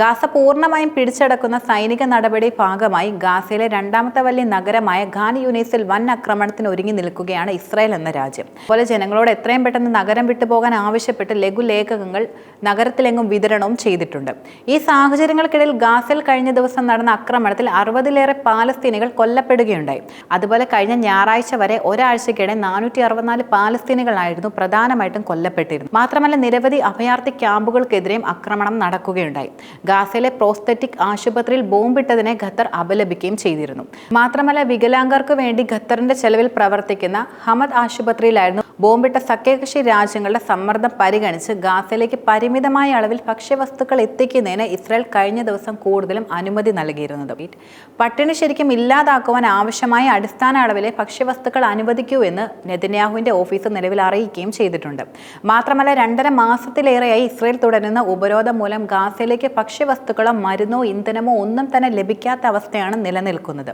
Gaza പൂർണമായും പിടിച്ചടക്കുന്ന സൈനിക നടപടി ഭാഗമായി ഗാസയിലെ രണ്ടാമത്തെ വലിയ നഗരമായ ഖാൻ യൂനീസിൽ വൻ ആക്രമണത്തിന് ഒരുങ്ങി നിൽക്കുകയാണ് ഇസ്രായേൽ എന്ന രാജ്യം. അതുപോലെ ജനങ്ങളോട് എത്രയും പെട്ടെന്ന് നഗരം വിട്ടുപോകാൻ ആവശ്യപ്പെട്ട് ലഘുലേഖകങ്ങൾ നഗരത്തിലെങ്ങും വിതരണവും ചെയ്തിട്ടുണ്ട്. ഈ സാഹചര്യങ്ങൾക്കിടയിൽ ഗാസയിൽ കഴിഞ്ഞ ദിവസം നടന്ന ആക്രമണത്തിൽ അറുപതിലേറെ പാലസ്തീനികൾ കൊല്ലപ്പെടുകയുണ്ടായി. അതുപോലെ കഴിഞ്ഞ ഞായറാഴ്ച വരെ ഒരാഴ്ചക്കിടെ നാനൂറ്റി അറുപത്തിനാല് പാലസ്തീനികളായിരുന്നു പ്രധാനമായിട്ടും കൊല്ലപ്പെട്ടിരുന്നത്. മാത്രമല്ല നിരവധി അഭയാർത്ഥി ക്യാമ്പുകൾക്കെതിരെയും ആക്രമണം നടക്കുകയുണ്ടായി. ഗാസയിലെ പ്രോസ്തറ്റിക് ആശുപത്രിയിൽ ബോംബിട്ടതിനെ ഖത്തർ അപലപിക്കുകയും ചെയ്തിരുന്നു. മാത്രമല്ല വികലാംഗർക്ക് വേണ്ടി ഖത്തറിന്റെ ചെലവിൽ പ്രവർത്തിക്കുന്ന ഹമദ് ആശുപത്രിയിലായിരുന്നു ബോംബിട്ട സഖ്യകക്ഷി രാജ്യങ്ങളുടെ സമ്മർദ്ദം പരിഗണിച്ച് ഗാസയിലേക്ക് പരിമിതമായ അളവിൽ ഭക്ഷ്യവസ്തുക്കൾ എത്തിക്കുന്നതിന് ഇസ്രായേൽ കഴിഞ്ഞ ദിവസം കൂടുതലും അനുമതി നൽകിയിരുന്നത്. പട്ടിണി ശരിക്കും ഇല്ലാതാക്കുവാൻ ആവശ്യമായ അടിസ്ഥാന അളവിലെ ഭക്ഷ്യവസ്തുക്കൾ അനുവദിക്കൂ എന്ന് നെതന്യാഹുവിന്റെ ഓഫീസ് നിലവിൽ അറിയിക്കുകയും ചെയ്തിട്ടുണ്ട്. മാത്രമല്ല രണ്ടര മാസത്തിലേറെയായി ഇസ്രായേൽ തുടരുന്ന ഉപരോധം മൂലം ഗാസയിലേക്ക് ഭക്ഷ്യവസ്തുക്കളോ മരുന്നോ ഇന്ധനമോ ഒന്നും തന്നെ ലഭിക്കാത്ത അവസ്ഥയാണ് നിലനിൽക്കുന്നത്.